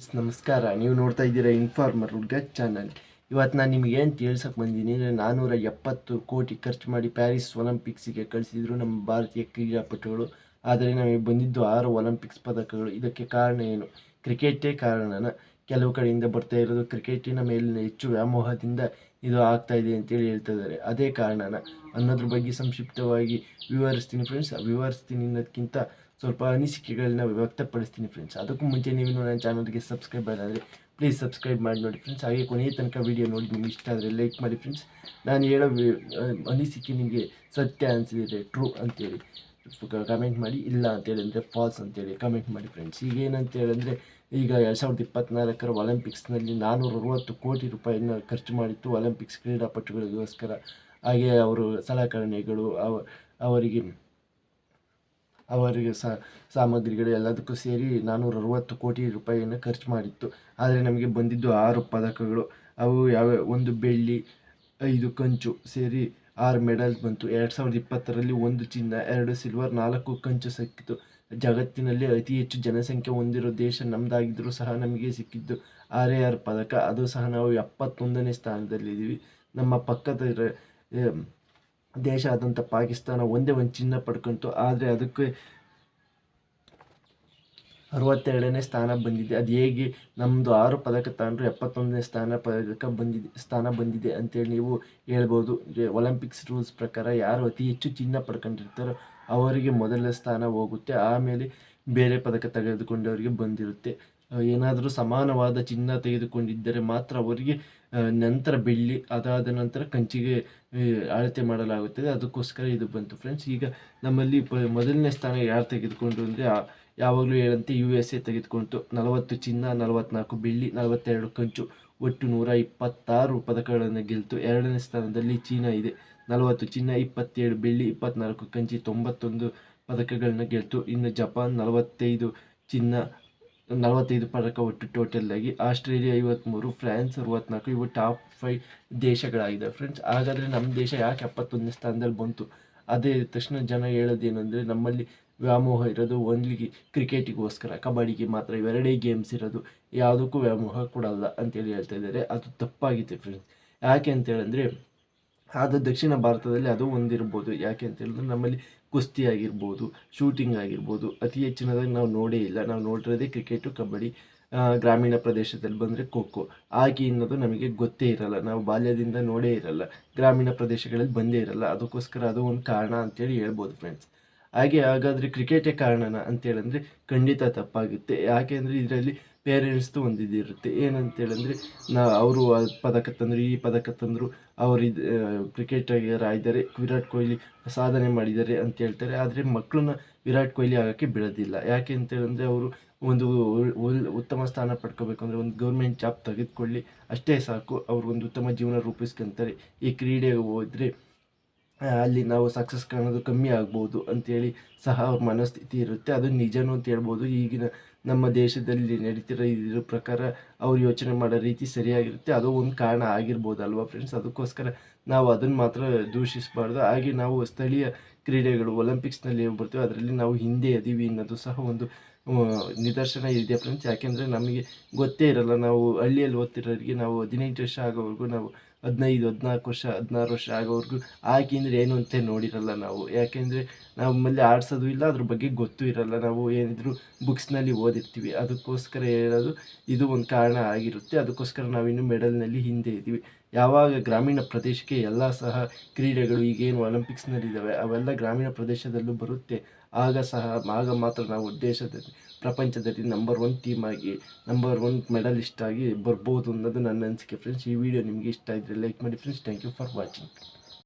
ನಮಸ್ಕಾರ. ನೀವು ನೋಡ್ತಾ ಇದ್ದೀರಾ ಇನ್ಫಾರ್ಮರ್ ಹುಡ್ಗ ಚಾನಲ್ ಇವತ್ತು ನಾನು ನಿಮ್ಗೆ ಏನು ತಿಳ್ಸಕ್ಕೆ ಬಂದಿದ್ದೀನಿ ಅಂದರೆ ನಾನ್ನೂರ ಎಪ್ಪತ್ತು ಕೋಟಿ ಖರ್ಚು ಮಾಡಿ ಪ್ಯಾರಿಸ್ ಒಲಿಂಪಿಕ್ಸಿಗೆ ಕಳಿಸಿದ್ರು ನಮ್ಮ ಭಾರತೀಯ ಕ್ರೀಡಾಪಟುಗಳು. ಆದರೆ ನಮಗೆ ಬಂದಿದ್ದು ಆರು ಒಲಿಂಪಿಕ್ಸ್ ಪದಕಗಳು. ಇದಕ್ಕೆ ಕಾರಣ ಏನು? ಕ್ರಿಕೆಟೇ ಕಾರಣನ? ಕೆಲವು ಕಡೆಯಿಂದ ಬರ್ತಾ ಇರೋದು ಕ್ರಿಕೆಟಿನ ಮೇಲಿನ ಹೆಚ್ಚು ವ್ಯಾಮೋಹದಿಂದ ಇದು ಆಗ್ತಾ ಇದೆ ಅಂತೇಳಿ ಹೇಳ್ತಾ ಇದ್ದಾರೆ ಅದೇ ಕಾರಣನ ಅನ್ನೋದ್ರ ಬಗ್ಗೆ ಸಂಕ್ಷಿಪ್ತವಾಗಿ ವಿವರಿಸ್ತೀನಿ ಫ್ರೆಂಡ್ಸ್ ವಿವರಿಸ್ತೀನಿ ಅನ್ನೋದಕ್ಕಿಂತ ಸ್ವಲ್ಪ ಅನಿಸಿಕೆಗಳನ್ನ ವ್ಯಕ್ತಪಡಿಸ್ತೀನಿ ಫ್ರೆಂಡ್ಸ್ ಅದಕ್ಕೂ ಮುಂಚೆ ನೀವು ನನ್ನ ಚಾನಲ್ಗೆ ಸಬ್ಸ್ಕ್ರೈಬ್ ಆಗಿದ್ರೆ ಪ್ಲೀಸ್ ಸಬ್ಸ್ಕ್ರೈಬ್ ಮಾಡಿ ನೋಡಿ ಫ್ರೆಂಡ್ಸ್ ಹಾಗೆ ಕೊನೆಯ ತನಕ ವೀಡಿಯೋ ನೋಡಿ, ನಿಮ್ಗೆ ಇಷ್ಟ ಆದರೆ ಲೈಕ್ ಮಾಡಿ ಫ್ರೆಂಡ್ಸ್ ನಾನು ಹೇಳೋ ಅನಿಸಿಕೆ ನಿಮಗೆ ಸತ್ಯ ಅನಿಸಿದರೆ ಟ್ರೂ ಅಂತೇಳಿ. ಕಮೆಂಟ್ ಮಾಡಿ, ಇಲ್ಲ ಅಂತೇಳಿ ಅಂದರೆ ಫಾಲ್ಸ್ ಅಂತೇಳಿ ಕಮೆಂಟ್ ಮಾಡಿ ಫ್ರೆಂಡ್ಸ್ ಈಗ ಏನಂತ ಹೇಳಿದ್ರೆ ಈಗ ಎರಡು ಸಾವಿರದ ಇಪ್ಪತ್ತ್ನಾಲ್ಕರ ಒಲಿಂಪಿಕ್ಸ್ನಲ್ಲಿ ನಾನ್ನೂರ ಅರವತ್ತು ಕೋಟಿ ರೂಪಾಯಿನ ಖರ್ಚು ಮಾಡಿತ್ತು ಒಲಿಂಪಿಕ್ಸ್ ಕ್ರೀಡಾಪಟುಗಳಿಗೋಸ್ಕರ. ಹಾಗೆ ಅವರು ಸಲಕರಣೆಗಳು, ಅವ, ಅವರಿಗೆ ಅವರಿಗೆ ಸಾಮಗ್ರಿಗಳು ಎಲ್ಲದಕ್ಕೂ ಸೇರಿ ನಾನ್ನೂರ ಅರವತ್ತು ಕೋಟಿ ರೂಪಾಯಿಯನ್ನು ಖರ್ಚು ಮಾಡಿತ್ತು. ಆದರೆ ನಮಗೆ ಬಂದಿದ್ದು ಆರು ಪದಕಗಳು. ಅವು ಯಾವ ಒಂದು ಬೆಳ್ಳಿ, ಐದು ಕಂಚು ಸೇರಿ ಆರು ಮೆಡಲ್ಸ್ ಬಂತು. ಎರಡು ಸಾವಿರದ ಇಪ್ಪತ್ತರಲ್ಲಿ ಒಂದು ಚಿನ್ನ, ಎರಡು ಸಿಲ್ವರ್, ನಾಲ್ಕು ಕಂಚು ಸಿಕ್ಕಿತು. ಜಗತ್ತಿನಲ್ಲಿ ಅತಿ ಹೆಚ್ಚು ಜನಸಂಖ್ಯೆ ಹೊಂದಿರೋ ದೇಶ ನಮ್ಮದಾಗಿದ್ದರೂ ಸಹ ನಮಗೆ ಸಿಕ್ಕಿದ್ದು ಆರ್ ಎ ಆರ್ ಪದಕ. ಅದು ಸಹ ನಾವು ಎಪ್ಪತ್ತೊಂದನೇ ಸ್ಥಾನದಲ್ಲಿದ್ದೀವಿ. ನಮ್ಮ ಪಕ್ಕದ ದೇಶ ಆದಂಥ ಪಾಕಿಸ್ತಾನ ಒಂದೇ ಒಂದು ಚಿನ್ನ ಪಡ್ಕೊಂತು. ಆದರೆ ಅದಕ್ಕೆ ಅರವತ್ತೆರಡನೇ ಸ್ಥಾನ ಬಂದಿದೆ. ಅದು ಹೇಗೆ? ನಮ್ಮದು ಆರು ಪದಕ ತಾಂಡ್ರೆ ಎಪ್ಪತ್ತೊಂದನೇ ಸ್ಥಾನ ಪದಕ ಬಂದಿದೆ, ಸ್ಥಾನ ಬಂದಿದೆ ಅಂತೇಳಿ ನೀವು ಹೇಳ್ಬೋದು. ಒಲಿಂಪಿಕ್ಸ್ ರೂಲ್ಸ್ ಪ್ರಕಾರ ಯಾರು ಅತಿ ಹೆಚ್ಚು ಚಿನ್ನ ಪಡ್ಕೊಂಡಿರ್ತಾರೋ ಅವರಿಗೆ ಮೊದಲನೇ ಸ್ಥಾನ ಹೋಗುತ್ತೆ. ಆಮೇಲೆ ಬೇರೆ ಪದಕ ತೆಗೆದುಕೊಂಡವರಿಗೆ ಬಂದಿರುತ್ತೆ. ಏನಾದರೂ ಸಮಾನವಾದ ಚಿನ್ನ ತೆಗೆದುಕೊಂಡಿದ್ದರೆ ಮಾತ್ರ ಅವರಿಗೆ ನಂತರ ಬೆಳ್ಳಿ, ಅದಾದ ನಂತರ ಕಂಚಿಗೆ ಅಳತೆ ಮಾಡಲಾಗುತ್ತದೆ. ಅದಕ್ಕೋಸ್ಕರ ಇದು ಬಂತು. ಫ್ರೆಂಡ್ಸ್, ಈಗ ನಮ್ಮಲ್ಲಿ ಮೊದಲನೇ ಸ್ಥಾನ ಯಾರು ತೆಗೆದುಕೊಂಡು ಅಂದರೆ ಯಾವಾಗಲೂ ಹೇಳಂತೆ ಯು ಎಸ್ ಎ ತೆಗೆದುಕೊಂತು. ನಲವತ್ತು ಚಿನ್ನ, ನಲವತ್ನಾಲ್ಕು ಬೆಳ್ಳಿ, ನಲವತ್ತೆರಡು ಕಂಚು. ಒಟ್ಟು ನೂರ ಇಪ್ಪತ್ತಾರು ಪದಕಗಳನ್ನು ಗೆಲ್ತು. ಎರಡನೇ ಸ್ಥಾನದಲ್ಲಿ ಚೀನಾ ಇದೆ. ನಲವತ್ತು ಚಿನ್ನ, ಇಪ್ಪತ್ತೇಳು ಬೆಳ್ಳಿ, ಇಪ್ಪತ್ನಾಲ್ಕು ಕಂಚಿ, ತೊಂಬತ್ತೊಂದು ಪದಕಗಳನ್ನ ಗೆಲ್ತು. ಇನ್ನು ಜಪಾನ್ ನಲವತ್ತೈದು ಚಿನ್ನ, ನಲವತ್ತೈದು ಪದಕ ಒಟ್ಟು ಟೋಟಲ್ ಆಗಿ ಆಸ್ಟ್ರೇಲಿಯಾ ಐವತ್ತ್ಮೂರು ಫ್ರಾನ್ಸ್ ಅರವತ್ನಾಲ್ಕು, ಇವು ಟಾಪ್ ಫೈವ್ ದೇಶಗಳಾಗಿದೆ ಫ್ರೆಂಡ್ಸ್, ಹಾಗಾದರೆ ನಮ್ಮ ದೇಶ ಯಾಕೆ ಎಪ್ಪತ್ತೊಂದನೇ ಸ್ಥಾನದಲ್ಲಿ ಬಂತು? ಅದೇ ತಕ್ಷಣ ಜನ ಹೇಳೋದೇನೆಂದರೆ, ನಮ್ಮಲ್ಲಿ ವ್ಯಾಮೋಹ ಇರೋದು ಓನ್ಲಿ ಕ್ರಿಕೆಟಿಗೋಸ್ಕರ, ಕಬಡ್ಡಿಗೆ ಮಾತ್ರ, ಇವೆರಡೇ ಗೇಮ್ಸ್ ಇರೋದು, ಯಾವುದಕ್ಕೂ ವ್ಯಾಮೋಹ ಕೊಡಲ್ಲ ಅಂತೇಳಿ ಹೇಳ್ತಾ ಇದ್ದಾರೆ. ಅದು ತಪ್ಪಾಗಿದೆ ಫ್ರೆಂಡ್ಸ್ ಯಾಕೆ ಅಂತೇಳಂದರೆ, ಅದು ದಕ್ಷಿಣ ಭಾರತದಲ್ಲಿ ಅದು ಒಂದಿರ್ಬೋದು. ಯಾಕೆ ಅಂತ ಹೇಳಿದ್ರೆ ನಮ್ಮಲ್ಲಿ ಕುಸ್ತಿ ಆಗಿರ್ಬೋದು ಶೂಟಿಂಗ್ ಆಗಿರ್ಬೋದು, ಅತಿ ಹೆಚ್ಚಿನದಾಗಿ ನಾವು ನೋಡೇ ಇಲ್ಲ. ನಾವು ನೋಡಿರೋದೇ ಕ್ರಿಕೆಟು, ಕಬಡ್ಡಿ ಗ್ರಾಮೀಣ ಪ್ರದೇಶದಲ್ಲಿ ಬಂದರೆ ಖೋ ಖೋ. ಹಾಕಿ ಅನ್ನೋದು ನಮಗೆ ಗೊತ್ತೇ ಇರಲ್ಲ. ನಾವು ಬಾಲ್ಯದಿಂದ ನೋಡೇ ಇರಲ್ಲ. ಗ್ರಾಮೀಣ ಪ್ರದೇಶಗಳಲ್ಲಿ ಬಂದೇ ಇರಲ್ಲ. ಅದಕ್ಕೋಸ್ಕರ ಅದು ಒಂದು ಕಾರಣ ಅಂತೇಳಿ ಹೇಳ್ಬೋದು ಫ್ರೆಂಡ್ಸ್ ಹಾಗೆ ಹಾಗಾದರೆ ಕ್ರಿಕೆಟೇ ಕಾರಣನ ಅಂತೇಳಂದರೆ ಖಂಡಿತ ತಪ್ಪಾಗುತ್ತೆ. ಯಾಕೆ ಅಂದರೆ ಇದರಲ್ಲಿ ಪೇರೆಂಟ್ಸ್ದು ಒಂದು ಇದಿರುತ್ತೆ. ಏನಂತೇಳಂದರೆ ನಾ ಅವರು ಪದಕ ತಂದರು, ಈ ಪದಕ ತಂದರು, ಅವರು ಇದು ಕ್ರಿಕೆಟರ್ ಆಗಿದ್ದಾರೆ ವಿರಾಟ್ ಕೊಹ್ಲಿ ಸಾಧನೆ ಮಾಡಿದ್ದಾರೆ ಅಂತ ಹೇಳ್ತಾರೆ. ಆದರೆ ಮಕ್ಕಳನ್ನ ವಿರಾಟ್ ಕೊಹ್ಲಿ ಆಗೋಕ್ಕೆ ಬಿಡೋದಿಲ್ಲ. ಯಾಕೆ ಅಂತೇಳಂದರೆ ಅವರು ಒಂದು ಉತ್ತಮ ಸ್ಥಾನ ಪಡ್ಕೋಬೇಕಂದ್ರೆ ಒಂದು ಗೌರ್ಮೆಂಟ್ ಜಾಬ್ ತೆಗೆದುಕೊಳ್ಳಿ, ಅಷ್ಟೇ ಸಾಕು. ಅವರು ಒಂದು ಉತ್ತಮ ಜೀವನ ರೂಪಿಸ್ಕೊಂತಾರೆ. ಈ ಕ್ರೀಡೆಗೆ ಹೋದರೆ ಅಲ್ಲಿ ನಾವು ಸಕ್ಸಸ್ ಕಾಣೋದು ಕಮ್ಮಿ ಆಗ್ಬೋದು ಅಂತೇಳಿ ಸಹ ಅವ್ರ ಮನಸ್ಥಿತಿ ಇರುತ್ತೆ. ಅದು ನಿಜನೂ ಅಂತ ಹೇಳ್ಬೋದು. ಈಗಿನ ನಮ್ಮ ದೇಶದಲ್ಲಿ ನಡೀತಿರೋ ಇದ್ರ ಪ್ರಕಾರ ಅವ್ರು ಯೋಚನೆ ಮಾಡೋ ರೀತಿ ಸರಿಯಾಗಿರುತ್ತೆ. ಅದು ಒಂದು ಕಾರಣ ಆಗಿರ್ಬೋದು ಅಲ್ವಾ ಫ್ರೆಂಡ್ಸ್ ಅದಕ್ಕೋಸ್ಕರ ನಾವು ಅದನ್ನು ಮಾತ್ರ ದೂಷಿಸಬಾರ್ದು. ಹಾಗೆ ನಾವು ಸ್ಥಳೀಯ ಕ್ರೀಡೆಗಳು ಒಲಿಂಪಿಕ್ಸ್ನಲ್ಲಿ ಏನು ಬರ್ತೀವಿ ಅದರಲ್ಲಿ ನಾವು ಹಿಂದೆ ಇದ್ದೀವಿ ಅನ್ನೋದು ಸಹ ಒಂದು ನಿದರ್ಶನ ಇದೆ ಫ್ರೆಂಡ್ಸ್. ಯಾಕೆಂದರೆ ನಮಗೆ ಗೊತ್ತೇ ಇರಲ್ಲ, ನಾವು ಹಳ್ಳಿಯಲ್ಲಿ ಓದ್ತಿರೋರಿಗೆ ನಾವು ಹದಿನೆಂಟು ವರ್ಷ ಆಗೋವರೆಗೂ ನಾವು ಹದಿನೈದು, ಹದಿನಾಲ್ಕು ವರ್ಷ, ಹದಿನಾರು ವರ್ಷ ಆಗೋವರೆಗೂ ಆಯ್ಕೆ ಅಂದರೆ ಏನು ಅಂತ ನೋಡಿರಲ್ಲ ನಾವು. ಯಾಕೆಂದರೆ ನಮ್ಮಲ್ಲಿ ಆಡ್ಸೋದು ಇಲ್ಲ, ಅದ್ರ ಬಗ್ಗೆ ಗೊತ್ತೂ ಇರಲ್ಲ. ನಾವು ಏನಿದ್ರು ಬುಕ್ಸ್ನಲ್ಲಿ ಓದಿರ್ತೀವಿ. ಅದಕ್ಕೋಸ್ಕರ ಹೇಳೋದು ಇದು ಒಂದು ಕಾರಣ ಆಗಿರುತ್ತೆ. ಅದಕ್ಕೋಸ್ಕರ ನಾವಿನ್ನು ಮೆಡಲ್ನಲ್ಲಿ ಹಿಂದೆ ಇದ್ದೀವಿ ಯಾವಾಗ ಗ್ರಾಮೀಣ ಪ್ರದೇಶಕ್ಕೆ ಎಲ್ಲ ಸಹ ಕ್ರೀಡೆಗಳು ಈಗೇನು ಒಲಿಂಪಿಕ್ಸ್ನಲ್ಲಿದ್ದಾವೆ ಅವೆಲ್ಲ ಗ್ರಾಮೀಣ ಪ್ರದೇಶದಲ್ಲೂ ಬರುತ್ತೆ. ಆಗ ಸಹ, ಆಗ ಮಾತ್ರ ನಾವು ದೇಶದಲ್ಲಿ, ಪ್ರಪಂಚದಲ್ಲಿ ನಂಬರ್ ಒನ್ ಟೀಮ್ ಆಗಿ ನಂಬರ್ ಒನ್ ಮೆಡಲಿಸ್ಟ್ ಆಗಿ ಬರ್ಬೋದು ಅನ್ನೋದು ನನ್ನ ಅನಿಸಿಕೆ. ಫ್ರೆಂಡ್ಸ್ ಈ ವಿಡಿಯೋ ನಿಮಗೆ ಇಷ್ಟ ಇದ್ದರೆ ಲೈಕ್ ಮಾಡಿ. Friends thank you for watching